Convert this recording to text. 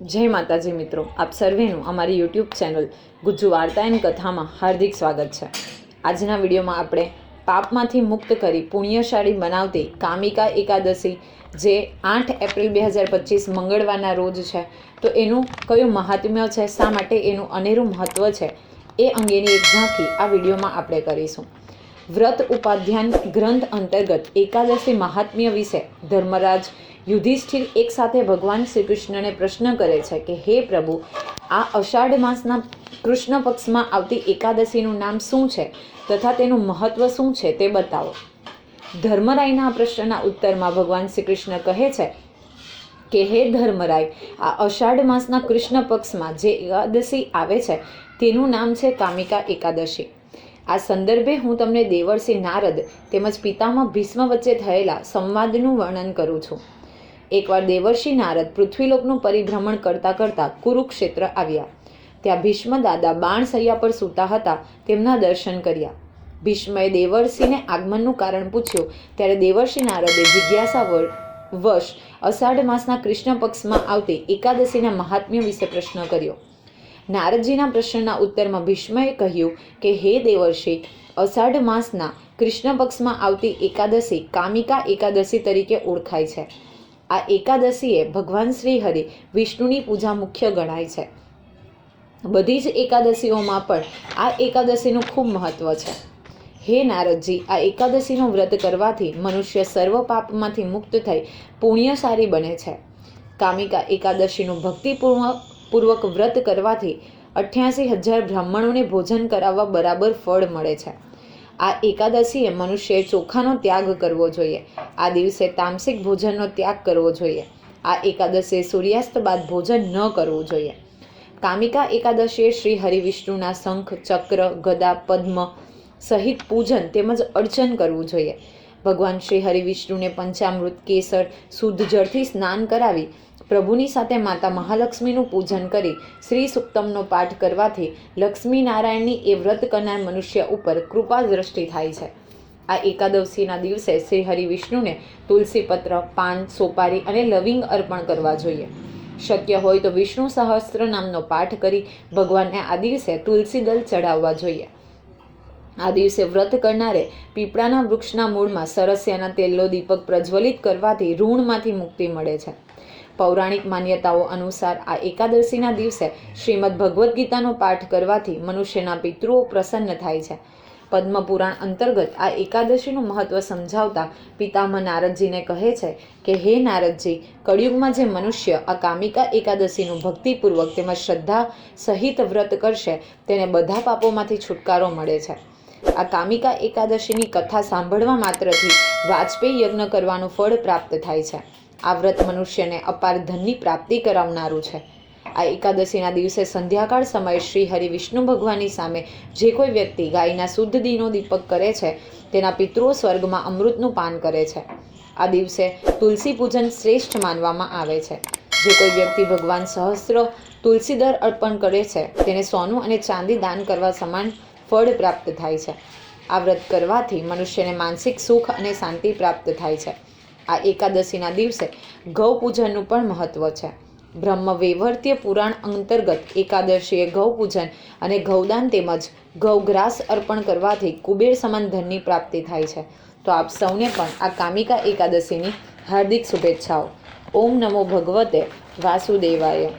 જય માતાજી મિત્રો, આપ સર્વેનું અમારી યુટ્યુબ ચેનલ ગુજ્જુ વાર્તા એન્ડ કથામાં હાર્દિક સ્વાગત છે. આજના વિડીયોમાં આપણે પાપમાંથી મુક્ત કરી પુણ્યશાળી બનાવતી કામિકા એકાદશી, જે આઠ એપ્રિલ બે હજાર પચીસ મંગળવારના રોજ છે. તો એનું કયું મહાત્મ્ય છે, શા માટે એનું અનેરું મહત્ત્વ છે, એ અંગેની એક ઝાંખી આ વિડીયોમાં આપણે કરીશું. વ્રત ઉપાધ્યાન ગ્રંથ અંતર્ગત એકાદશી મહાત્મ્ય વિશે ધર્મરાજ યુધિષ્ઠિર એક સાથે ભગવાન શ્રી કૃષ્ણને પ્રશ્ન કરે છે કે, હે પ્રભુ, આ અષાઢ માસના કૃષ્ણ પક્ષમાં આવતી એકાદશીનું નામ શું છે? તથા તેનું મહત્વ શું છે તે બતાવો. ધર્મરાયના પ્રશ્નના ઉત્તરમાં ભગવાન શ્રી કૃષ્ણ કહે છે કે, હે ધર્મરાય, આ અષાઢ માસના કૃષ્ણ પક્ષમાં જે એકાદશી આવે છે, તેનું નામ છે કામિકા એકાદશી. આ સંદર્ભે હું તમને દેવર્ષિ નારદ તેમજ પિતામાં ભીષ્મ વચ્ચે થયેલા સંવાદનું વર્ણન કરું છું. એકવાર દેવર્ષિ નારદ પૃથ્વીલોકનું પરિભ્રમણ કરતાં કરતાં કુરુક્ષેત્ર આવ્યા. ત્યાં ભીષ્મ દાદા બાણસૈયા પર સૂતા હતા, તેમના દર્શન કર્યા. ભીષ્મએ દેવર્ષિને આગમનનું કારણ પૂછ્યું, ત્યારે દેવર્ષિ નારદે જિજ્ઞાસા વર્ષ અષાઢ માસના કૃષ્ણ પક્ષમાં આવતી એકાદશીના મહાત્મ્ય વિશે પ્રશ્ન કર્યો. નારદજીના પ્રશ્નના ઉત્તરમાં ભીષ્મએ કહ્યું કે, હે દેવર્ષિ, અષાઢ માસના કૃષ્ણ પક્ષમાં આવતી એકાદશી કામિકા એકાદશી તરીકે ઓળખાય છે. આ એકાદશીએ ભગવાન શ્રી હરિ વિષ્ણુની પૂજા મુખ્ય ગણાય છે. બધી જ એકાદશીઓમાં પણ આ એકાદશીનું ખૂબ મહત્વ છે. હે નારદજી, આ એકાદશીનું વ્રત કરવાથી મનુષ્ય સર્વ પાપમાંથી મુક્ત થઈ પુણ્યશાળી બને છે. કામિકા એકાદશીનું ભક્તિપૂર્વક પૂર્વક વ્રત કરવાથી અઠ્યાસી હજાર બ્રાહ્મણોને ભોજન કરાવવા બરાબર ફળ મળે છે. આ એકાદશીએ મનુષ્યએ ચોખાનો ત્યાગ કરવો જોઈએ. આ દિવસે તામસિક ભોજનનો ત્યાગ કરવો જોઈએ. આ એકાદશીએ સૂર્યાસ્ત બાદ ભોજન ન કરવું જોઈએ. કામિકા એકાદશીએ શ્રી હરિવિષ્ણુના શંખ, ચક્ર, ગદા, પદ્મ સહિત પૂજન તેમજ અર્ચન કરવું જોઈએ. ભગવાન શ્રી હરિવિષ્ણુને પંચામૃત, કેસર, શુદ્ધ જળથી સ્નાન કરાવી પ્રભુની સાથે માતા મહાલક્ષ્મીનું પૂજન કરી શ્રી સુક્તમનો પાઠ કરવાથી લક્ષ્મી નારાયણની એ વ્રત કરનાર મનુષ્ય ઉપર કૃપા દ્રષ્ટિ થાય છે. આ એકાદશીના દિવસે શ્રી હરિવિષ્ણુને તુલસી પત્ર, પાન, સોપારી અને લવિંગ અર્પણ કરવા જોઈએ. શક્ય હોય તો વિષ્ણુ સહસ્ત્ર નામનો પાઠ કરી ભગવાનને આ દિવસે તુલસી દલ ચડાવવા જોઈએ. આ દિવસે વ્રત કરનારે પીપળાના વૃક્ષના મૂળમાં સરસ્યાના તેલનો દીપક પ્રજ્વલિત કરવાથી ઋણમાંથી મુક્તિ મળે છે. પૌરાણિક માન્યતાઓ અનુસાર આ એકાદશીના દિવસે શ્રીમદ ભગવદ્ ગીતાનો પાઠ કરવાથી મનુષ્યના પિતૃઓ પ્રસન્ન થાય છે. પદ્મપુરાણ અંતર્ગત આ એકાદશીનું મહત્વ સમજાવતા પિતામહ નારદજીને કહે છે કે, હે નારદજી, કળિયુગમાં જે મનુષ્ય આ કામિકા એકાદશીનું ભક્તિપૂર્વક તેમજ શ્રદ્ધા સહિત વ્રત કરશે, તેને બધા પાપોમાંથી છુટકારો મળે છે. આ કામિકા એકાદશીની કથા સાંભળવા માત્રથી વાજપેયી યજ્ઞ કરવાનું ફળ પ્રાપ્ત થાય છે. આ વ્રત મનુષ્યને અપાર ધનની પ્રાપ્તિ કરાવનારું છે. આ એકાદશીના દિવસે સંધ્યાકાળ સમયે શ્રી હરિ વિષ્ણુ ભગવાનની સામે જે કોઈ વ્યક્તિ ગાયના શુદ્ધ દીનો દીપક કરે છે, તેના પિતૃઓ સ્વર્ગમાં અમૃતનું પાન કરે છે. આ દિવસે તુલસી પૂજન શ્રેષ્ઠ માનવામાં આવે છે. જે કોઈ વ્યક્તિ ભગવાન સહસ્ત્ર તુલસીદર અર્પણ કરે છે, તેને સોનું અને ચાંદી દાન કરવા સમાન ફળ પ્રાપ્ત થાય છે. આ વ્રત કરવાથી મનુષ્યને માનસિક સુખ અને શાંતિ પ્રાપ્ત થાય છે. આ એકાદશીના દિવસે ગૌ પૂજનનું પણ મહત્વ છે. બ્રહ્મ વૈવર્ત્ય પુરાણ અંતર્ગત એકાદશીએ ગૌ પૂજન અને ગૌદાન તેમજ ગૌગ્રાસ અર્પણ કરવાથી કુબેર સમાન ધનની પ્રાપ્તિ થાય છે. તો આપ સૌને પણ આ કામિકા એકાદશીની હાર્દિક શુભેચ્છાઓ. ઓમ નમો ભગવતે વાસુદેવાય.